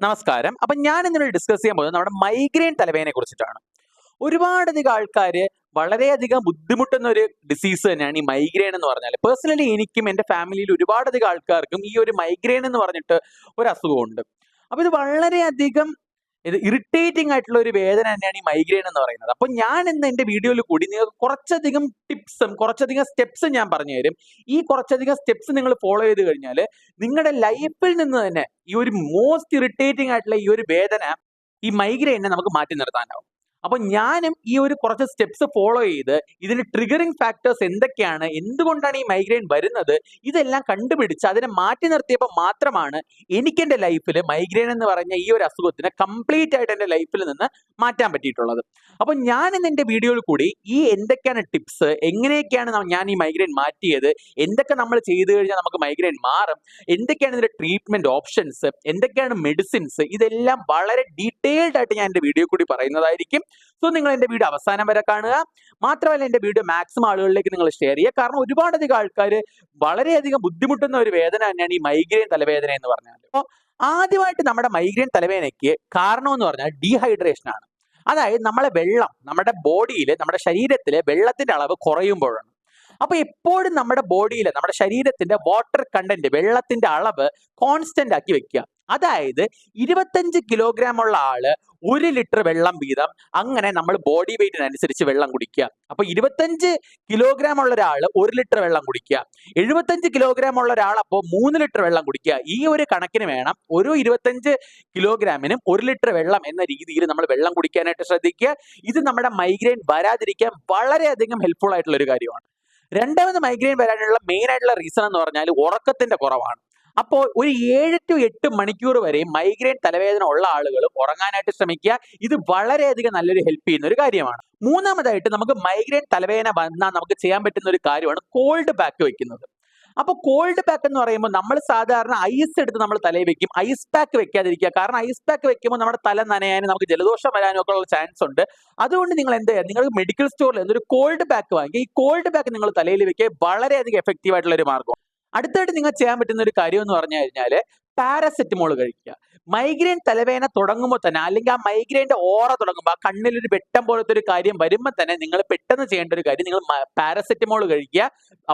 നമസ്കാരം. അപ്പൊ ഞാൻ ഇന്നലെ ഡിസ്കസ് ചെയ്യാൻ പോകുന്നത് നമ്മുടെ മൈഗ്രെയിൻ തലവേദനയെ കുറിച്ചിട്ടാണ്. ഒരുപാടധികം ആൾക്കാര് വളരെയധികം ബുദ്ധിമുട്ടുന്ന ഒരു ഡിസീസ് തന്നെയാണ് ഈ മൈഗ്രെയിൻ എന്ന് പറഞ്ഞാൽ പേഴ്സണലി എനിക്കും എന്റെ ഫാമിലിയിൽ ഒരുപാടധികം ആൾക്കാർക്കും ഈ ഒരു മൈഗ്രെയിൻ എന്ന് പറഞ്ഞിട്ട് ഒരു അസുഖമുണ്ട്. അപ്പൊ ഇത് വളരെയധികം ഇത് ഇറിറ്റേറ്റിംഗ് ആയിട്ടുള്ള ഒരു വേദന തന്നെയാണ് ഈ മൈഗ്രെയിൻ എന്ന് പറയുന്നത്. അപ്പൊ ഞാൻ ഇന്ന് എന്റെ വീഡിയോയിൽ കൂടി നിങ്ങൾക്ക് കുറച്ചധികം ടിപ്സും കുറച്ചധികം സ്റ്റെപ്സും ഞാൻ പറഞ്ഞു തരും. ഈ കുറച്ചധികം സ്റ്റെപ്സ് നിങ്ങൾ ഫോളോ ചെയ്ത് കഴിഞ്ഞാൽ നിങ്ങളുടെ ലൈഫിൽ നിന്ന് തന്നെ ഈ ഒരു മോസ്റ്റ് ഇറിറ്റേറ്റിംഗ് ആയിട്ടുള്ള ഈ ഒരു വേദന ഈ മൈഗ്രെയിനെ നമുക്ക് മാറ്റി നിർത്താനാവും. അപ്പൊ ഞാനും ഈ ഒരു കുറച്ച് സ്റ്റെപ്സ് ഫോളോ ചെയ്ത് ഇതിന് ട്രിഗറിങ് ഫാക്ടേഴ്സ് എന്തൊക്കെയാണ്? എന്തുകൊണ്ടാണ് ഈ മൈഗ്രെയിൻ വരുന്നത്? ഇതെല്ലാം കണ്ടുപിടിച്ച് അതിനെ മാറ്റി നിർത്തിയപ്പോൾ മാത്രമാണ് എനിക്ക് എന്റെ ലൈഫിൽ മൈഗ്രെയിൻ എന്ന് പറഞ്ഞ ഈ ഒരു അസുഖത്തിനെ കംപ്ലീറ്റ് ആയിട്ട് എന്റെ ലൈഫിൽ നിന്ന് മാറ്റാൻ പറ്റിയിട്ടുള്ളത്. അപ്പൊ ഞാൻ ഇന്ന് എന്റെ വീഡിയോയിൽ കൂടി ഈ എന്തൊക്കെയാണ് ടിപ്സ് എങ്ങനെയൊക്കെയാണ് ഞാൻ ഈ മൈഗ്രെയിൻ മാറ്റിയത്? എന്തൊക്കെ നമ്മൾ ചെയ്തു കഴിഞ്ഞാൽ നമുക്ക് മൈഗ്രെയിൻ മാറും? എന്തൊക്കെയാണ് ഇതിന്റെ ട്രീറ്റ്മെന്റ് ഓപ്ഷൻസ് എന്തൊക്കെയാണ് മെഡിസിൻസ് ഇതെല്ലാം വളരെ ഡീറ്റെയിൽഡ് ആയിട്ട് ഞാൻ എന്റെ വീഡിയോ കൂടി പറയുന്നതായിരിക്കും. സോ നിങ്ങൾ എന്റെ വീഡിയോ അവസാനം വരെ കാണുക. മാത്രമല്ല എന്റെ വീഡിയോ മാക്സിമം ആളുകളിലേക്ക് നിങ്ങൾ ഷെയർ ചെയ്യുക. കാരണം ഒരുപാടധികം ആൾക്കാർ വളരെയധികം ബുദ്ധിമുട്ടുന്ന ഒരു വേദന തന്നെയാണ് ഈ മൈഗ്രെയിൻ തലവേദന എന്ന് പറഞ്ഞാൽ അപ്പോൾ ആദ്യമായിട്ട് നമ്മുടെ മൈഗ്രെയിൻ തലവേദനയ്ക്ക് കാരണം എന്ന് പറഞ്ഞാൽ ഡീഹൈഡ്രേഷൻ ആണ്. അതായത് നമ്മളെ വെള്ളം നമ്മുടെ ബോഡിയിൽ നമ്മുടെ ശരീരത്തിലെ വെള്ളത്തിന്റെ അളവ് കുറയുമ്പോഴാണ്. അപ്പൊ എപ്പോഴും നമ്മുടെ ബോഡിയിലെ നമ്മുടെ ശരീരത്തിന്റെ വാട്ടർ കണ്ടന്റ് വെള്ളത്തിന്റെ അളവ് കോൺസ്റ്റന്റ് ആക്കി വെക്കുക. അതായത് ഇരുപത്തഞ്ച് കിലോഗ്രാം ഉള്ള ആൾ ഒരു ലിറ്റർ വെള്ളം വീതം അങ്ങനെ നമ്മൾ ബോഡി വെയിറ്റിനനുസരിച്ച് വെള്ളം കുടിക്കുക. അപ്പൊ ഇരുപത്തഞ്ച് കിലോഗ്രാം ഉള്ള ഒരാൾ ഒരു ലിറ്റർ വെള്ളം കുടിക്കുക. എഴുപത്തഞ്ച് കിലോഗ്രാം ഉള്ള ഒരാൾ അപ്പോൾ മൂന്ന് ലിറ്റർ വെള്ളം കുടിക്കുക. ഈ ഒരു കണക്കിന് വേണം ഒരു ഇരുപത്തഞ്ച് കിലോഗ്രാമിനും ഒരു ലിറ്റർ വെള്ളം എന്ന രീതിയിൽ നമ്മൾ വെള്ളം കുടിക്കാനായിട്ട് ശ്രദ്ധിക്കുക. ഇത് നമ്മുടെ മൈഗ്രെയിൻ വരാതിരിക്കാൻ വളരെയധികം ഹെൽപ്ഫുൾ ആയിട്ടുള്ള ഒരു കാര്യമാണ്. രണ്ടാമത് മൈഗ്രെയിൻ വരാനുള്ള മെയിൻ ആയിട്ടുള്ള റീസൺ എന്ന് പറഞ്ഞാൽ ഉറക്കത്തിന്റെ കുറവാണ്. അപ്പോൾ ഒരു ഏഴ് ടു എട്ട് മണിക്കൂർ വരെ മൈഗ്രെയിൻ തലവേദന ഉള്ള ആളുകൾ ഉറങ്ങാനായിട്ട് ശ്രമിക്കുക. ഇത് വളരെയധികം നല്ലൊരു ഹെൽപ്പ് ചെയ്യുന്ന ഒരു കാര്യമാണ്. മൂന്നാമതായിട്ട് നമുക്ക് മൈഗ്രെയിൻ തലവേദന വന്നാൽ നമുക്ക് ചെയ്യാൻ പറ്റുന്ന ഒരു കാര്യമാണ് കോൾഡ് ബാക്ക് വെക്കുന്നത്. അപ്പൊ കോൾഡ് പാക്ക് എന്ന് പറയുമ്പോൾ നമ്മൾ സാധാരണ ഐസ് എടുത്ത് നമ്മൾ തലയിൽ വെക്കും. ഐസ് പാക്ക് വെക്കാതിരിക്കുക. കാരണം ഐസ് പാക്ക് വെക്കുമ്പോൾ നമ്മുടെ തല നനയാനും നമുക്ക് ജലദോഷം വരാനും ഒക്കെ ഉള്ള ചാൻസ് ഉണ്ട്. അതുകൊണ്ട് നിങ്ങൾ എന്ത് ചെയ്യുക? നിങ്ങൾ മെഡിക്കൽ സ്റ്റോറിൽ എന്തൊരു കോൾഡ് പാക്ക് വാങ്ങി ഈ കോൾഡ് പാക്ക് നിങ്ങൾ തലയിൽ വെക്കുക. വളരെയധികം എഫക്റ്റീവ് ആയിട്ടുള്ള ഒരു മാർഗം അടുത്തായിട്ട് നിങ്ങൾ ചെയ്യാൻ പറ്റുന്ന ഒരു കാര്യം എന്ന് പറഞ്ഞു കഴിഞ്ഞാൽ പാരസെറ്റമോൾ കഴിക്കുക. മൈഗ്രെയിൻ തലവേദന തുടങ്ങുമ്പോൾ തന്നെ അല്ലെങ്കിൽ ആ മൈഗ്രെയിന്റെ ഓറ തുടങ്ങുമ്പോൾ ആ കണ്ണിലൊരു വെട്ടം പോലത്തെ ഒരു കാര്യം വരുമ്പോൾ തന്നെ നിങ്ങൾ പെട്ടെന്ന് ചെയ്യേണ്ട ഒരു കാര്യം നിങ്ങൾ പാരസെറ്റമോൾ കഴിക്കുക.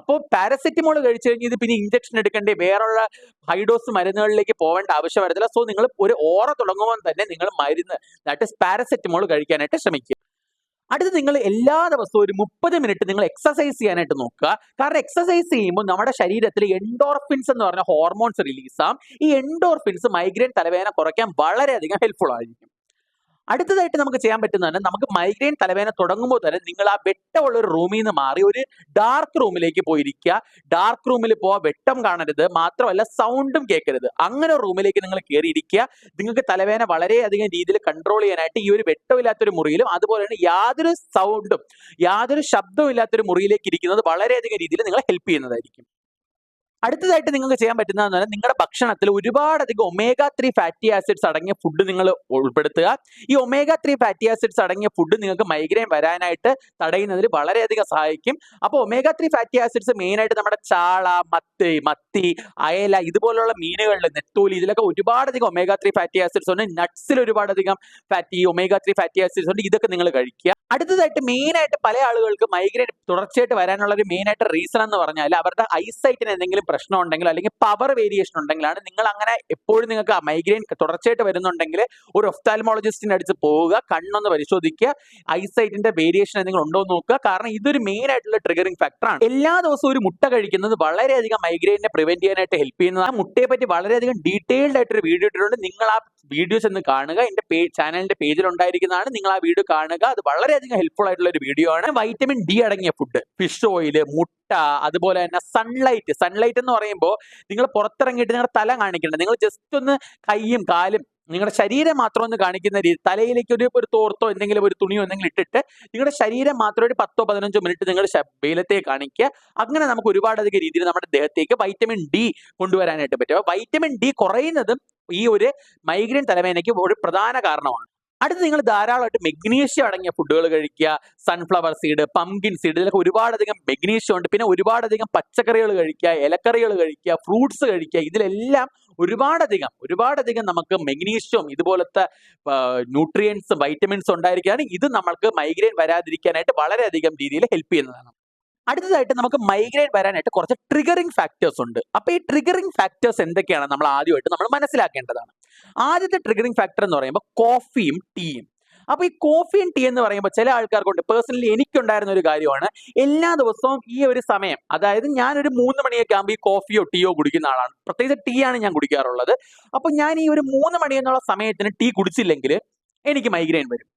അപ്പോൾ പാരസെറ്റമോൾ കഴിച്ചു കഴിഞ്ഞാൽ ഇത് പിന്നെ ഇഞ്ചക്ഷൻ എടുക്കേണ്ടി? വേറെയുള്ള ഹൈഡോസ് മരുന്നുകളിലേക്ക് പോകേണ്ട ആവശ്യം വരത്തില്ല. സോ നിങ്ങൾ ഒരു ഓറ തുടങ്ങുമ്പോൾ തന്നെ നിങ്ങൾ മരുന്ന് ദാറ്റ് ഇസ് പാരസെറ്റമോൾ കഴിക്കാനായിട്ട് ശ്രമിക്കുക. അടുത്ത് നിങ്ങൾ എല്ലാ ദിവസവും ഒരു മുപ്പത് മിനിറ്റ് നിങ്ങൾ എക്സസൈസ് ചെയ്യാനായിട്ട് നോക്കുക. കാരണം എക്സസൈസ് ചെയ്യുമ്പോൾ നമ്മുടെ ശരീരത്തിൽ എൻഡോർഫിൻസ് എന്ന് പറഞ്ഞ ഹോർമോൺസ് റിലീസ് ആവും. ഈ എൻഡോർഫിൻസ് മൈഗ്രെയിൻ തലവേദന കുറയ്ക്കാൻ വളരെയധികം ഹെൽപ്ഫുൾ ആയിരിക്കും. അടുത്തതായിട്ട് നമുക്ക് ചെയ്യാൻ പറ്റുന്നതാണ് നമുക്ക് മൈഗ്രെയിൻ തലവേദന തുടങ്ങുമ്പോൾ തന്നെ നിങ്ങൾ ആ വെട്ടമുള്ള ഒരു റൂമിൽ നിന്ന് മാറി ഒരു ഡാർക്ക് റൂമിലേക്ക് പോയിരിക്കുക. ഡാർക്ക് റൂമിൽ പോവാ വെട്ടം കാണരുത്. മാത്രമല്ല സൗണ്ടും കേൾക്കരുത്. അങ്ങനെ റൂമിലേക്ക് നിങ്ങൾ കയറിയിരിക്കുക നിങ്ങൾക്ക് തലവേദന വളരെയധികം രീതിയിൽ കൺട്രോൾ ചെയ്യാനായിട്ട് ഈ ഒരു വെട്ടമില്ലാത്തൊരു മുറിയിലും അതുപോലെ തന്നെ യാതൊരു സൗണ്ടും യാതൊരു ശബ്ദവും ഇല്ലാത്തൊരു മുറിയിലേക്ക് ഇരിക്കുന്നത് വളരെയധികം രീതിയിൽ നിങ്ങളെ ഹെൽപ്പ് ചെയ്യുന്നതായിരിക്കും. അടുത്തതായിട്ട് നിങ്ങൾക്ക് ചെയ്യാൻ പറ്റുന്നതെന്ന് പറഞ്ഞാൽ നിങ്ങളുടെ ഭക്ഷണത്തിൽ ഒരുപാടധികം ഒമേഗ ത്രീ ഫാറ്റി ആസിഡ്സ് അടങ്ങിയ ഫുഡ് നിങ്ങൾ ഉൾപ്പെടുത്തുക. ഈ ഒമേഗ ത്രീ ഫാറ്റി ആസിഡ്സ് അടങ്ങിയ ഫുഡ് നിങ്ങൾക്ക് മൈഗ്രെയിൻ വരാനായിട്ട് തടയുന്നതിൽ വളരെയധികം സഹായിക്കും. അപ്പോൾ ഒമേഗ ത്രീ ഫാറ്റി ആസിഡ്സ് മെയിനായിട്ട് നമ്മുടെ ചാള മത്തി മത്തി അയല ഇതുപോലുള്ള മീനുകളിൽ നെത്തോലി ഇതിലൊക്കെ ഒരുപാടധികം ഒമേഗ ത്രീ ഫാറ്റി ആസിഡ്സ് ഉണ്ട്. നട്ട്സിൽ ഒരുപാടധികം fatty omega three fatty acids ഉണ്ട്. ഇതൊക്കെ നിങ്ങൾ കഴിക്കുക. അടുത്തതായിട്ട് മെയിനായിട്ട് പല ആളുകൾക്ക് മൈഗ്രെയിൻ തുടർച്ചയായിട്ട് വരാനുള്ള ഒരു മെയിനായിട്ട് റീസൺ എന്ന് പറഞ്ഞാൽ അവരുടെ ഐസൈറ്റിന് എന്തെങ്കിലും പ്രശ്നം ഉണ്ടെങ്കിൽ അല്ലെങ്കിൽ പവർ വേരിയേഷൻ ഉണ്ടെങ്കിലാണ് നിങ്ങൾ അങ്ങനെ എപ്പോഴും നിങ്ങൾക്ക് മൈഗ്രെയിൻ തുടർച്ചയായിട്ട് വരുന്നുണ്ടെങ്കിൽ ഒരു ഒഫ്താൽമോളജിസ്റ്റിന്റെ അടുത്ത് പോവുക കണ്ണൊന്ന് പരിശോധിക്കുക ഐസൈറ്റിന്റെ വേരിയേഷൻ എന്തെങ്കിലും ഉണ്ടോ എന്ന് നോക്കുക. കാരണം ഇതൊരു മെയിൻ ആയിട്ടുള്ള ട്രിഗറിംഗ് ഫാക്ടറാണ് എല്ലാ ദിവസവും ഒരു മുട്ട കഴിക്കുന്നത് വളരെയധികം മൈഗ്രെയിനെ പ്രിവെന്റ് ചെയ്യാനായിട്ട് ഹെൽപ്പ് ചെയ്യുന്നത് ആ മുട്ടയെ പറ്റി വളരെയധികം ഡീറ്റെയിൽഡ് ആയിട്ട് ഒരു വീഡിയോ ഇട്ടിട്ടുണ്ട്. നിങ്ങൾ ആ വീഡിയോസ് എന്ന് കാണുക. എന്റെ ചാനലിന്റെ പേജിൽ ഉണ്ടായിരിക്കുന്നതാണ്. നിങ്ങൾ ആ വീഡിയോ കാണുക. അത് വളരെയധികം ഹെൽപ്ഫുൾ ആയിട്ടുള്ള ഒരു വീഡിയോ ആണ്. വൈറ്റമിൻ ഡി അടങ്ങിയ ഫുഡ് ഫിഷ് ഓയിൽ മുട്ട അതുപോലെ തന്നെ സൺലൈറ്റ് സൺലൈറ്റ് എന്ന് പറയുമ്പോൾ നിങ്ങൾ പുറത്തിറങ്ങിയിട്ട് നിങ്ങളുടെ തല കാണിക്കേണ്ട. നിങ്ങൾ ജസ്റ്റ് ഒന്ന് കൈയും കാലും നിങ്ങളുടെ ശരീരം മാത്രം ഒന്ന് കാണിക്കുന്ന രീതി തലയിലേക്ക് ഒരു ഒരു തോർത്തോ എന്തെങ്കിലും ഒരു തുണിയോ എന്തെങ്കിലും ഇട്ടിട്ട് നിങ്ങളുടെ ശരീരം മാത്രം ഒരു പത്തോ പതിനഞ്ചോ മിനിറ്റ് നിങ്ങൾ വെയിലത്തേക്ക് കാണിക്കുക. അങ്ങനെ നമുക്ക് ഒരുപാടധികം രീതിയിൽ നമ്മുടെ ദേഹത്തേക്ക് വൈറ്റമിൻ ഡി കൊണ്ടുവരാനായിട്ട് പറ്റും. വൈറ്റമിൻ ഡി കുറയുന്നതും ഈ ഒരു മൈഗ്രെയിൻ തലവേദനയ്ക്ക് ഒരു പ്രധാന കാരണമാണ്. അടുത്ത് നിങ്ങൾ ധാരാളമായിട്ട് മെഗ്നീഷ്യം അടങ്ങിയ ഫുഡുകൾ കഴിക്കുക സൺഫ്ലവർ സീഡ് പംകിൻ സീഡ് ഇതിലൊക്കെ ഒരുപാടധികം മെഗ്നീഷ്യം ഉണ്ട്. പിന്നെ ഒരുപാടധികം പച്ചക്കറികൾ കഴിക്കുക ഇലക്കറികൾ കഴിക്കുക ഫ്രൂട്ട്സ് കഴിക്കുക. ഇതിലെല്ലാം ഒരുപാടധികം ഒരുപാടധികം നമുക്ക് മെഗ്നീഷ്യം ഇതുപോലത്തെ ന്യൂട്രിയൻസ് വൈറ്റമിൻസ് ഉണ്ടായിരിക്കുകയാണ് ഇത് നമ്മൾക്ക് മൈഗ്രെയിൻ വരാതിരിക്കാനായിട്ട് വളരെയധികം രീതിയിൽ ഹെൽപ്പ് ചെയ്യുന്നതാണ്. അടുത്തതായിട്ട് നമുക്ക് മൈഗ്രെയിൻ വരാനായിട്ട് കുറച്ച് ട്രിഗറിംഗ് ഫാക്ടേഴ്സ് ഉണ്ട്. അപ്പൊ ഈ ട്രിഗറിംഗ് ഫാക്ടേഴ്സ് എന്തൊക്കെയാണ് നമ്മൾ ആദ്യമായിട്ട് നമ്മൾ മനസ്സിലാക്കേണ്ടതാണ്. ആദ്യത്തെ ട്രിഗറിംഗ് ഫാക്ടർ എന്ന് പറയുമ്പോൾ കോഫിയും ടീയും അപ്പൊ ഈ കോഫിയും ടീ എന്ന് പറയുമ്പോൾ ചില ആൾക്കാർക്കുണ്ട്. പേഴ്സണലി എനിക്കുണ്ടായിരുന്ന ഒരു കാര്യമാണ്. എല്ലാ ദിവസവും ഈ ഒരു സമയം അതായത് ഞാനൊരു മൂന്ന് മണിയൊക്കെ ആകുമ്പോൾ ഈ കോഫിയോ ടീയോ കുടിക്കുന്ന ആളാണ്. പ്രത്യേകിച്ച് ടീ ആണ് ഞാൻ കുടിക്കാറുള്ളത്. അപ്പൊ ഞാൻ ഈ ഒരു മൂന്ന് മണി എന്നുള്ള സമയത്തിന് ടീ കുടിച്ചില്ലെങ്കിൽ എനിക്ക് മൈഗ്രെയിൻ വരും.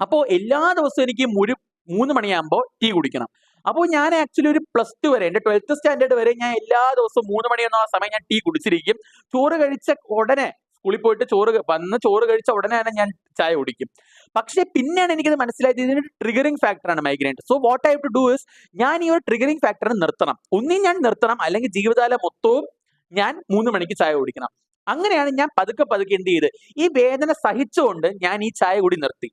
അപ്പോൾ എല്ലാ ദിവസവും എനിക്ക് ഒരു മൂന്ന് മണിയാകുമ്പോൾ ടീ കുടിക്കണം. അപ്പോൾ ഞാൻ ആക്ച്വലി ഒരു പ്ലസ് ടു വരെ എന്റെ ട്വൽത്ത് സ്റ്റാൻഡേർഡ് വരെ ഞാൻ എല്ലാ ദിവസവും മൂന്ന് മണി എന്നുള്ള സമയം ഞാൻ ടീ കുടിച്ചിരിക്കും. ചോറ് കഴിച്ച ഉടനെ സ്കൂളിൽ പോയിട്ട് ചോറ് വന്ന് ചോറ് കഴിച്ച ഉടനെ തന്നെ ഞാൻ ചായ കുടിക്കും. പക്ഷേ പിന്നെയാണ് എനിക്കത് മനസ്സിലായത് ഇതിന് ട്രിഗറിംഗ് ഫാക്ടറാണ് migraine so what I to do is ഞാൻ ഈ ഒരു ട്രിഗറിംഗ് ഫാക്ടർ നിർത്തണം. ഒന്നും ഞാൻ നിർത്തണം അല്ലെങ്കിൽ ജീവിതകാലം മൊത്തവും ഞാൻ മൂന്ന് മണിക്ക് ചായ കുടിക്കണം. അങ്ങനെയാണ് ഞാൻ പതുക്കെ പതുക്കെ എന്ത് ചെയ്ത് ഈ വേദന സഹിച്ചുകൊണ്ട് ഞാൻ ഈ ചായ കൂടി നിർത്തി.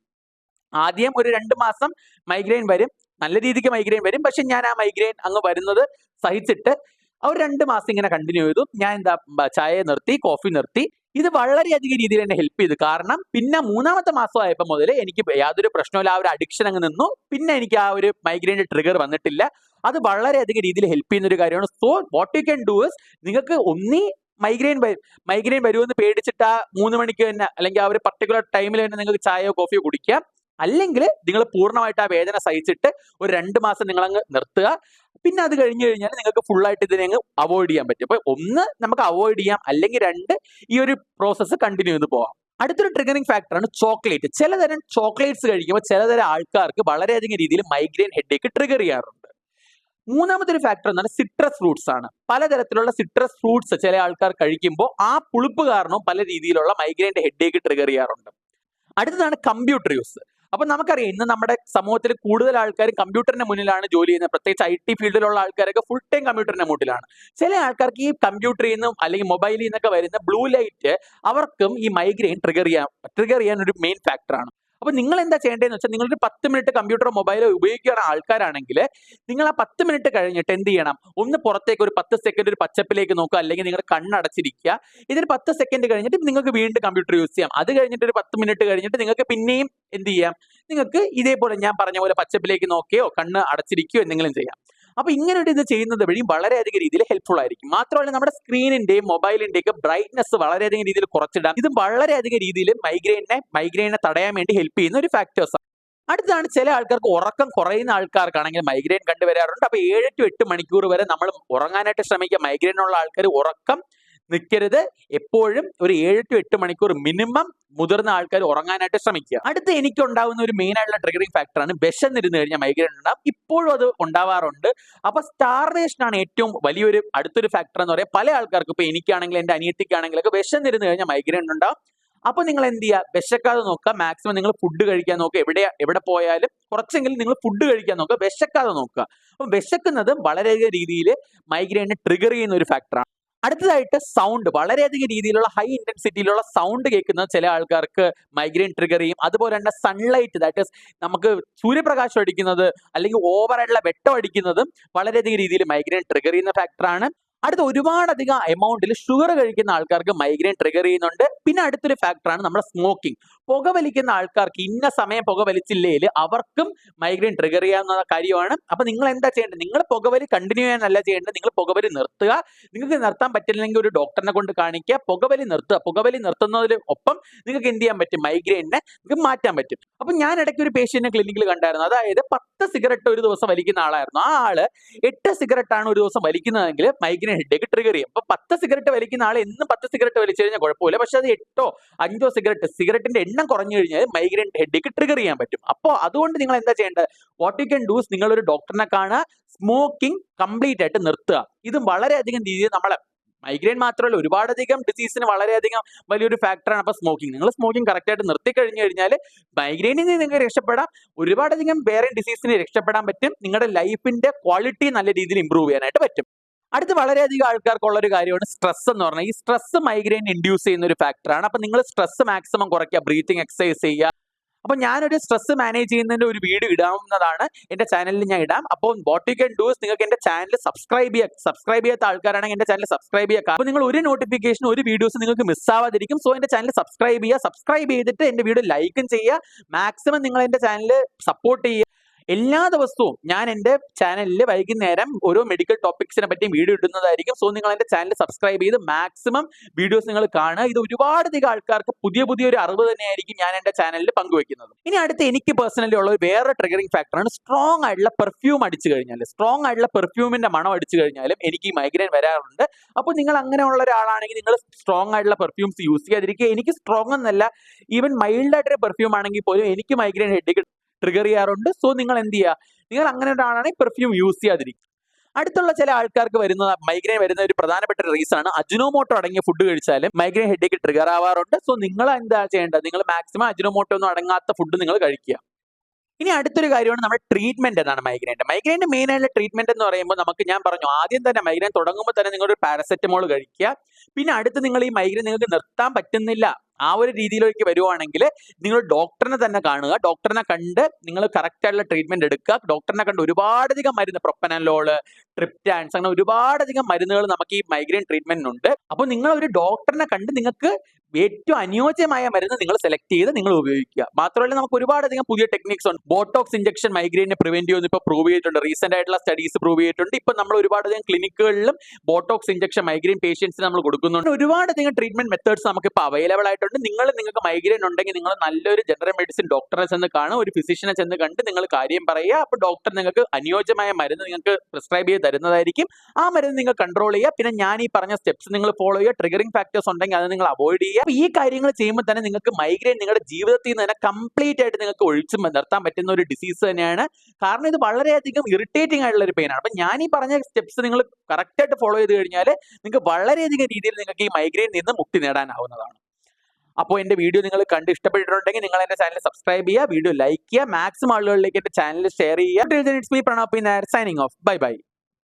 ആദ്യം ഒരു രണ്ട് മാസം മൈഗ്രെയിൻ വരും നല്ല രീതിക്ക് മൈഗ്രെയിൻ വരും പക്ഷെ ഞാൻ ആ മൈഗ്രെയിൻ അങ്ങ് വരുന്നത് സഹിച്ചിട്ട് ഒരു രണ്ട് മാസം ഇങ്ങനെ കണ്ടിന്യൂ ചെയ്തു. ഞാൻ എന്താ ചായ നിർത്തി കോഫി നിർത്തി ഇത് വളരെയധികം രീതിയിൽ എന്നെ ഹെൽപ്പ് ചെയ്തു. കാരണം പിന്നെ മൂന്നാമത്തെ മാസം ആയപ്പോൾ മുതൽ എനിക്ക് യാതൊരു പ്രശ്നമില്ല ആ ഒരു അഡിക്ഷൻ അങ്ങ് നിന്നു. പിന്നെ എനിക്ക് ആ ഒരു മൈഗ്രെയിന്റെ ട്രിഗർ വന്നിട്ടില്ല. അത് വളരെയധികം രീതിയിൽ ഹെൽപ്പ് ചെയ്യുന്ന ഒരു കാര്യമാണ്. So what you can do is നിങ്ങൾക്ക് ഒന്നി മൈഗ്രെയിൻ മൈഗ്രെയിൻ വരുമെന്ന് പേടിച്ചിട്ട് ആ മൂന്ന് മണിക്ക് തന്നെ അല്ലെങ്കിൽ ആ ഒരു പർട്ടിക്കുലർ ടൈമിൽ തന്നെ നിങ്ങൾക്ക് ചായയോ കോഫിയോ കുടിക്കാം. അല്ലെങ്കിൽ നിങ്ങൾ പൂർണമായിട്ട് ആ വേദന സഹിച്ചിട്ട് ഒരു രണ്ട് മാസം നിങ്ങൾ അങ്ങ് നിർത്തുക. പിന്നെ അത് കഴിഞ്ഞു കഴിഞ്ഞാൽ നിങ്ങൾക്ക് ഫുൾ ആയിട്ട് ഇതിനെ അങ്ങ് അവോയ്ഡ് ചെയ്യാൻ പറ്റും. അപ്പൊ ഒന്ന് നമുക്ക് അവോയ്ഡ് ചെയ്യാം. അല്ലെങ്കിൽ രണ്ട് ഈ ഒരു പ്രോസസ്സ് കണ്ടിന്യൂ ചെയ്ത് പോകാം അടുത്തൊരു ട്രിഗറിംഗ് ഫാക്ടറാണ് ചോക്ലേറ്റ് ചിലതരം ചോക്ലേറ്റ്സ് കഴിക്കുമ്പോൾ ചിലതരം ആൾക്കാർക്ക് വളരെയധികം രീതിയിൽ മൈഗ്രെയിൻ ഹെഡേക്ക് ട്രിഗർ ചെയ്യാറുണ്ട്. മൂന്നാമത്തെ ഒരു ഫാക്ടർ എന്ന് പറഞ്ഞാൽ സിട്രസ് ഫ്രൂട്ട്സ് ആണ്. പലതരത്തിലുള്ള സിട്രസ് ഫ്രൂട്ട്സ് ചില ആൾക്കാർ കഴിക്കുമ്പോൾ ആ പുളിപ്പ് കാരണവും പല രീതിയിലുള്ള മൈഗ്രെയിന്റെ ഹെഡേക്ക് ട്രിഗർ ചെയ്യാറുണ്ട്. അടുത്തതാണ് കമ്പ്യൂട്ടർ യൂസ് അപ്പൊ നമുക്കറിയാം ഇന്ന് നമ്മുടെ സമൂഹത്തിൽ കൂടുതൽ ആൾക്കാർ കമ്പ്യൂട്ടറിന്റെ മുന്നിലാണ് ജോലി ചെയ്യുന്നത്. പ്രത്യേകിച്ച് ഐ ടി ഫീൽഡിലുള്ള ആൾക്കാരൊക്കെ ഫുൾ ടൈം കമ്പ്യൂട്ടറിന്റെ മുന്നിലാണ്. ചില ആൾക്കാർക്ക് ഈ കമ്പ്യൂട്ടറിൽ നിന്നും അല്ലെങ്കിൽ മൊബൈലിൽ നിന്നൊക്കെ വരുന്ന ബ്ലൂ ലൈറ്റ് അവർക്കും ഈ മൈഗ്രെയിൻ ട്രിഗർ ചെയ്യാൻ ട്രിഗർ ചെയ്യാൻ ഒരു മെയിൻ ഫാക്ടറാണ് അപ്പൊ നിങ്ങൾ എന്താ ചെയ്യേണ്ടതെന്ന് വെച്ചാൽ നിങ്ങളൊരു പത്ത് മിനിറ്റ് കമ്പ്യൂട്ടറോ മൊബൈലോ ഉപയോഗിക്കുന്ന ആൾക്കാരാണെങ്കിൽ നിങ്ങൾ ആ പത്ത് മിനിറ്റ് കഴിഞ്ഞിട്ട് എന്ത് ചെയ്യണം? ഒന്ന് പുറത്തേക്ക് ഒരു പത്ത് സെക്കൻഡ് ഒരു പച്ചപ്പിലേക്ക് നോക്കുക. അല്ലെങ്കിൽ നിങ്ങൾ കണ്ണടച്ചിരിക്കുക. ഇതിന് പത്ത് സെക്കൻഡ് കഴിഞ്ഞിട്ട് നിങ്ങൾക്ക് വീണ്ടും കമ്പ്യൂട്ടർ യൂസ് ചെയ്യാം. അത് കഴിഞ്ഞിട്ട് ഒരു പത്ത് മിനിറ്റ് കഴിഞ്ഞിട്ട് നിങ്ങൾക്ക് പിന്നെയും എന്ത് ചെയ്യാം? നിങ്ങൾക്ക് ഇതേപോലെ ഞാൻ പറഞ്ഞ പോലെ പച്ചപ്പിലേക്ക് നോക്കിയോ കണ്ണ് അടച്ചിരിക്കുകയോ എന്തെങ്കിലും ചെയ്യാം. അപ്പൊ ഇങ്ങനെ ഒരു ഇത് ചെയ്യുന്നത് വഴി വളരെയധികം രീതിയിൽ ഹെൽപ്ഫുൾ ആയിരിക്കും. മാത്രമല്ല നമ്മുടെ സ്ക്രീനിന്റെയും മൊബൈലിന്റെയും ബ്രൈറ്റ്നസ് വളരെയധികം രീതിയിൽ കുറച്ചിടാം. ഇത് വളരെയധികം രീതിയിൽ മൈഗ്രെയിനെ മൈഗ്രെയിനെ തടയാൻ വേണ്ടി ഹെൽപ്പ് ചെയ്യുന്ന ഒരു ഫാക്ടേഴ്സ് അടുത്താണ് ചില ആൾക്കാർക്ക് ഉറക്കം കുറയുന്ന ആൾക്കാർക്കാണെങ്കിൽ മൈഗ്രെയിൻ കണ്ടുവരാറുണ്ട്. അപ്പൊ ഏഴ് ടു എട്ട് മണിക്കൂർ വരെ നമ്മൾ ഉറങ്ങാനായിട്ട് ശ്രമിക്കുക. മൈഗ്രെയിൻ ഉള്ള ആൾക്കാർ ഉറക്കം നിൽക്കരുത് എപ്പോഴും ഒരു ഏഴ് ടു എട്ട് മണിക്കൂർ മിനിമം മുതിർന്ന ആൾക്കാർ ഉറങ്ങാനായിട്ട് ശ്രമിക്കുക. അടുത്ത് എനിക്ക് ഉണ്ടാകുന്ന ഒരു മെയിൻ ആയിട്ടുള്ള ട്രിഗറിംഗ് ഫാക്ടറാണ് വിശന്നിരുന്ന് കഴിഞ്ഞാൽ മൈഗ്രേൻ ഉണ്ടാവും. ഇപ്പോഴും അത് ഉണ്ടാവാറുണ്ട്. അപ്പൊ സ്റ്റാർവേഷൻ ആണ് ഏറ്റവും വലിയൊരു അടുത്തൊരു ഫാക്ടർ എന്ന് പറയാം. പല ആൾക്കാർക്കും ഇപ്പൊ എനിക്കാണെങ്കിൽ എന്റെ അനിയത്തിക്കാണെങ്കിലൊക്കെ വിശന്നിരുന്ന് കഴിഞ്ഞാൽ മൈഗ്രേൻ ഉണ്ടാവും. അപ്പൊ നിങ്ങൾ എന്ത് ചെയ്യുക? വിശക്കാതെ നോക്കുക. മാക്സിമം നിങ്ങൾ ഫുഡ് കഴിക്കാൻ നോക്കുക. എവിടെ എവിടെ പോയാലും കുറച്ചെങ്കിലും നിങ്ങൾ ഫുഡ് കഴിക്കാൻ നോക്കുക. വിശക്കാതെ നോക്കുക. അപ്പൊ വിശക്കുന്നത് വളരെയധികം രീതിയിൽ മൈഗ്രെയിനെ ട്രിഗർ ചെയ്യുന്ന ഒരു ഫാക്ടറാണ് അടുത്തതായിട്ട് സൗണ്ട് വളരെയധികം രീതിയിലുള്ള ഹൈ ഇന്റൻസിറ്റിയിലുള്ള സൗണ്ട് കേൾക്കുന്നത് ചില ആൾക്കാർക്ക് മൈഗ്രെയിൻ ട്രിഗർ ചെയ്യും. അതുപോലെ തന്നെ സൺലൈറ്റ് ദാറ്റ് ഇസ് നമുക്ക് സൂര്യപ്രകാശം അടിക്കുന്നത് അല്ലെങ്കിൽ ഓവറായിട്ടുള്ള വെട്ടം അടിക്കുന്നതും വളരെയധികം രീതിയിൽ മൈഗ്രെയിൻ ട്രിഗർ ചെയ്യുന്ന ഫാക്ടറാണ് അടുത്ത ഒരുപാടധികം എമൗണ്ടിൽ ഷുഗർ കഴിക്കുന്ന ആൾക്കാർക്ക് മൈഗ്രെയിൻ ട്രിഗർ ചെയ്യുന്നുണ്ട്. പിന്നെ അടുത്തൊരു ഫാക്ടറാണ് നമ്മുടെ സ്മോക്കിംഗ് പുക വലിക്കുന്ന ആൾക്കാർക്ക് ഇന്ന സമയം പുക വലിച്ചില്ലെങ്കിൽ അവർക്കും മൈഗ്രെയിൻ ട്രിഗർ ചെയ്യാവുന്ന കാര്യമാണ്. അപ്പൊ നിങ്ങൾ എന്താ ചെയ്യേണ്ടത്? നിങ്ങൾ പുകവലി കണ്ടിന്യൂ ചെയ്യാനല്ല ചെയ്യേണ്ടത്. നിങ്ങൾ പുകവലി നിർത്തുക. നിങ്ങൾക്ക് നിർത്താൻ പറ്റില്ലെങ്കിൽ ഒരു ഡോക്ടറിനെ കൊണ്ട് കാണിക്കുക. പുകവലി നിർത്തുക. പുകവലി നിർത്തുന്നതിന് ഒപ്പം നിങ്ങൾക്ക് എന്ത് ചെയ്യാൻ പറ്റും? മൈഗ്രെയിനെ നിങ്ങൾക്ക് മാറ്റാൻ പറ്റും. അപ്പൊ ഞാൻ ഇടയ്ക്ക് ഒരു പേഷ്യന്റിനെ ക്ലിനിക്കിൽ കണ്ടായിരുന്നു. അതായത് പത്ത് സിഗരറ്റ് ഒരു ദിവസം വലിക്കുന്ന ആളായിരുന്നു. ആ ആൾ എട്ട് സിഗരറ്റ് ആണ് ഒരു ദിവസം വലിക്കുന്നതെങ്കിൽ മൈഗ്രെയിൻ ഹെഡേക്ക് ട്രിഗർ ചെയ്യും. അപ്പൊ പത്ത് സിഗരറ്റ് വലിക്കുന്ന ആൾ എന്നും പത്ത് സിഗരറ്റ് വലിച്ചു കഴിഞ്ഞാൽ കുഴപ്പമില്ല. പക്ഷെ അത് എട്ടോ അഞ്ചോ സിഗരറ്റ് സിഗരറ്റിന്റെ എണ്ണം കുറഞ്ഞു കഴിഞ്ഞാൽ മൈഗ്രെയിൻ ഹെഡേക്ക് ട്രിഗർ ചെയ്യാൻ പറ്റും. അപ്പോൾ അതുകൊണ്ട് നിങ്ങൾ എന്താ ചെയ്യേണ്ടത്? വാട്ട് യു ക്യാൻ ഡൂസ് നിങ്ങൾ ഒരു ഡോക്ടറിനെ കാണുക സ്മോക്കിംഗ് കംപ്ലീറ്റ് ആയിട്ട് നിർത്തുക. ഇത് വളരെയധികം രീതിയിൽ നമ്മളെ മൈഗ്രെയിൻ മാത്രമല്ല ഒരുപാടധികം ഡിസീസിന് വളരെയധികം വലിയൊരു ഫാക്ടറാണ് അപ്പൊ സ്മോക്കിംഗ് നിങ്ങൾ സ്മോക്കിംഗ് കറക്റ്റായിട്ട് നിർത്തി കഴിഞ്ഞു കഴിഞ്ഞാൽ മൈഗ്രെയിനിൽ നിന്ന് നിങ്ങൾക്ക് രക്ഷപ്പെടാം. ഒരുപാടധികം വേറെ ഡിസീസിനെ രക്ഷപ്പെടാൻ പറ്റും. നിങ്ങളുടെ ലൈഫിന്റെ ക്വാളിറ്റി നല്ല രീതിയിൽ ഇമ്പ്രൂവ് ചെയ്യാനായിട്ട് പറ്റും. അടുത്ത് വളരെയധികം ആൾക്കാർക്കുള്ള ഒരു കാര്യമാണ് സ്ട്രെസ് എന്ന് പറഞ്ഞാൽ. ഈ സ്ട്രെസ് മൈഗ്രെയിൻ ഇൻഡ്യൂസ് ചെയ്യുന്ന ഒരു ഫാക്ടറാണ് അപ്പൊ നിങ്ങൾ സ്ട്രെസ് മാക്സിമം കുറയ്ക്കുക. ബ്രീത്തിങ് എക്സസൈസ് ചെയ്യുക. അപ്പൊ ഞാനൊരു സ്ട്രെസ് മാനേജ് ചെയ്യുന്നതിന്റെ ഒരു വീഡിയോ ഇടാവുന്നതാണ് എന്റെ ചാനലിൽ ഞാൻ ഇടാം. അപ്പോൾ വാട്ട് യു ക്യാൻ ഡൂസ് നിങ്ങൾക്ക് എന്റെ ചാനൽ സബ്സ്ക്രൈബ് ചെയ്യാം സബ്സ്ക്രൈബ് ചെയ്യാത്ത ആൾക്കാരാണെങ്കിൽ എന്റെ ചാനൽ സബ്സ്ക്രൈബ് ചെയ്യുക അപ്പോൾ നിങ്ങൾ ഒരു നോട്ടിഫിക്കേഷൻ ഒരു വീഡിയോസ് നിങ്ങൾക്ക് മിസ്സാവാതിരിക്കും സോ എന്റെ ചാനൽ സബ്സ്ക്രൈബ് ചെയ്യുക സബ്സ്ക്രൈബ് ചെയ്തിട്ട് എന്റെ വീഡിയോ ലൈക്കും ചെയ്യുക മാക്സിമം നിങ്ങൾ എന്റെ ചാനൽ സപ്പോർട്ട് ചെയ്യുക എല്ലാ ദിവസവും ഞാൻ എന്റെ ചാനലിൽ വൈകുന്നേരം ഓരോ മെഡിക്കൽ ടോപ്പിക്സിനെ പറ്റി വീഡിയോ ഇടുന്നതായിരിക്കും. സോ നിങ്ങൾ എന്റെ ചാനൽ സബ്സ്ക്രൈബ് ചെയ്ത് മാക്സിമം വീഡിയോസ് നിങ്ങൾ കാണുക. ഇത് ഒരുപാട് അധികം ആൾക്കാർക്ക് പുതിയ ഒരു അറിവ് തന്നെയായിരിക്കും ഞാൻ എന്റെ ചാനലിൽ പങ്കുവെക്കുന്നത്. ഇനി അടുത്ത് എനിക്ക് പേഴ്സണലി ഉള്ള ഒരു വേറെ ട്രിഗറിംഗ് ഫാക്ടറാണ് സ്ട്രോങ് ആയിട്ടുള്ള പെർഫ്യൂം അടിച്ചു കഴിഞ്ഞാൽ സ്ട്രോങ് ആയിട്ടുള്ള പെർഫ്യൂമിന്റെ മണം അടിച്ചു കഴിഞ്ഞാലും എനിക്ക് ഈ മൈഗ്രെയിൻ വരാറുണ്ട്. അപ്പോൾ നിങ്ങൾ അങ്ങനെയുള്ള ഒരാളാണെങ്കിൽ നിങ്ങൾ സ്ട്രോങ് ആയിട്ടുള്ള പെർഫ്യൂംസ് യൂസ് ചെയ്യാതിരിക്കുക. എനിക്ക് സ്ട്രോങ് എന്നല്ല ഈവൻ മൈൽഡ് ആയിട്ടൊരു പെർഫ്യൂം ആണെങ്കിൽ പോലും എനിക്ക് മൈഗ്രെയിൻ ഹെഡേക്ക് ട്രിഗർ ചെയ്യാറുണ്ട്. സോ നിങ്ങൾ എന്ത് ചെയ്യുക നിങ്ങൾ അങ്ങനെ ഒരാളാണെങ്കിൽ പെർഫ്യൂം യൂസ് ചെയ്യാതിരിക്കും അടുത്തുള്ള ചില ആൾക്കാർക്ക് വരുന്ന മൈഗ്രെയിൻ വരുന്ന ഒരു പ്രധാനപ്പെട്ട റീസൺ ആണ് അജിനോമോട്ടോ അടങ്ങിയ ഫുഡ് കഴിച്ചാലും മൈഗ്രെയിൻ ഹെഡേക്ക് ട്രിഗർ ആവാറുണ്ട്. സോ നിങ്ങൾ എന്താ ചെയ്യേണ്ടത്? നിങ്ങൾ മാക്സിമം അജിനോമോട്ടോ ഒന്നും അടങ്ങാത്ത ഫുഡ് നിങ്ങൾ കഴിക്കുക. ഇനി അടുത്തൊരു കാര്യമാണ് നമ്മുടെ ട്രീറ്റ്മെന്റ് എന്നാണ് മൈഗ്രൈന്റെ മൈഗ്രൈന്റെ മെയിൻ ആയിട്ടുള്ള ട്രീറ്റ്മെന്റ് എന്ന് പറയുമ്പോൾ നമുക്ക് ഞാൻ പറഞ്ഞു ആദ്യം തന്നെ മൈഗ്രൈൻ തുടങ്ങുമ്പോൾ തന്നെ നിങ്ങളൊരു പാരസെറ്റമോൾ കഴിക്കുക. പിന്നെ അടുത്ത് നിങ്ങൾ ഈ മൈഗ്രൈൻ നിങ്ങൾക്ക് നിർത്താൻ പറ്റുന്നില്ല. ആ ഒരു രീതിയിലേക്ക് വരുവാണെങ്കിൽ നിങ്ങൾ ഡോക്ടറിനെ തന്നെ കാണുക. ഡോക്ടറിനെ കണ്ട് നിങ്ങൾ കറക്റ്റ് ആയിട്ടുള്ള ട്രീറ്റ്മെന്റ് എടുക്കുക. ഡോക്ടറിനെ കണ്ട് ഒരുപാടധികം മരുന്ന് പ്രൊപ്പനലോൾ ട്രിപ്റ്റാൻസ് അങ്ങനെ ഒരുപാടധികം മരുന്നുകൾ നമുക്ക് ഈ മൈഗ്രെയിൻ ട്രീറ്റ്മെന്റിനുണ്ട് അപ്പോൾ നിങ്ങൾ ഒരു ഡോക്ടറിനെ കണ്ട് നിങ്ങൾക്ക് ഏറ്റവും അനുയോജ്യമായ മരുന്ന് നിങ്ങൾ സെലക്ട് ചെയ്ത് നിങ്ങൾ ഉപയോഗിക്കുക. മാത്രമല്ല നമുക്ക് ഒരുപാട് അധികം പുതിയ ടെക്നിക്സ് ഉണ്ട്. ബോട്ടോക്സ് ഇഞ്ചക്ഷൻ മൈഗ്രെയിനെ പ്രിവെന്റ് ചെയ്യുമെന്ന് ഇപ്പോൾ പ്രൂവ് ചെയ്തിട്ടുണ്ട്. റീസെന്റ് ആയിട്ടുള്ള സ്റ്റഡീസ് പ്രൂവ് ചെയ്തിട്ടുണ്ട്. ഇപ്പൊ നമ്മൾ ഒരുപാട് അധികം ക്ലിനിക്കുകളിലും ബോട്ടോക്സ് ഇഞ്ചക്ഷൻ മൈഗ്രെയിൻ പേഷ്യൻസിന് നമ്മൾ കൊടുക്കുന്നുണ്ട്. ഒരുപാട് അധികം ട്രീറ്റ്മെന്റ് മെത്തേഡ്സ് നമുക്ക് ഇപ്പോൾ അവൈലബിൾ ആയിട്ടുണ്ട്. നിങ്ങൾ നിങ്ങൾക്ക് മൈഗ്രെയിൻ ഉണ്ടെങ്കിൽ നിങ്ങൾ നല്ലൊരു ജനറൽ മെഡിസിൻ ഡോക്ടറെ ചെന്ന് കാണുക ഒരു ഫിസിഷ്യനെ ചെന്ന് കണ്ട് നിങ്ങൾ കാര്യം പറയുക. അപ്പോൾ ഡോക്ടർ നിങ്ങൾക്ക് അനുയോജ്യമായ മരുന്ന് നിങ്ങൾക്ക് പ്രിസ്ക്രൈബ് ചെയ്ത് തരുന്നതായിരിക്കും. ആ മരുന്ന് നിങ്ങൾ കൺട്രോൾ ചെയ്യുക. പിന്നെ ഞാൻ ഈ പറഞ്ഞ സ്റ്റെപ്സ് നിങ്ങൾ ഫോളോ ചെയ്യുക. ട്രിഗറിംഗ് ഫാക്ടേഴ്സ് ഉണ്ടെങ്കിൽ അത് നിങ്ങൾ അവോയ്ഡ് ചെയ്യുക. അപ്പൊ ഈ കാര്യങ്ങൾ ചെയ്യുമ്പോൾ തന്നെ നിങ്ങൾക്ക് മൈഗ്രെയിൻ നിങ്ങളുടെ ജീവിതത്തിൽ നിന്ന് തന്നെ കംപ്ലീറ്റ് ആയിട്ട് നിങ്ങൾക്ക് ഒഴിച്ചു നിർത്താൻ പറ്റുന്ന ഒരു ഡിസീസ് തന്നെയാണ്. കാരണം ഇത് വളരെയധികം ഇറിറ്റേറ്റിംഗ് ആയിട്ടുള്ള ഒരു പെയിനാണ് അപ്പൊ ഞാൻ ഈ പറഞ്ഞ സ്റ്റെപ്സ് നിങ്ങൾ കറക്റ്റ് ആയിട്ട് ഫോളോ ചെയ്ത് കഴിഞ്ഞാൽ നിങ്ങൾക്ക് വളരെയധികം രീതിയിൽ നിങ്ങൾക്ക് ഈ മൈഗ്രെയിൻ നിന്ന് മുക്തി നേടാനാവുന്നതാണ്. അപ്പോൾ എന്റെ വീഡിയോ നിങ്ങൾ കണ്ട് ഇഷ്ടപ്പെട്ടിട്ടുണ്ടെങ്കിൽ നിങ്ങൾ എന്റെ ചാനൽ സബ്സ്ക്രൈബ് ചെയ്യുക വീഡിയോ ലൈക്ക് ചെയ്യുക മാക്സിമം ആളുകളിലേക്ക് എന്റെ ചാനൽ ഷെയർ ചെയ്യുക. Signing off bye bye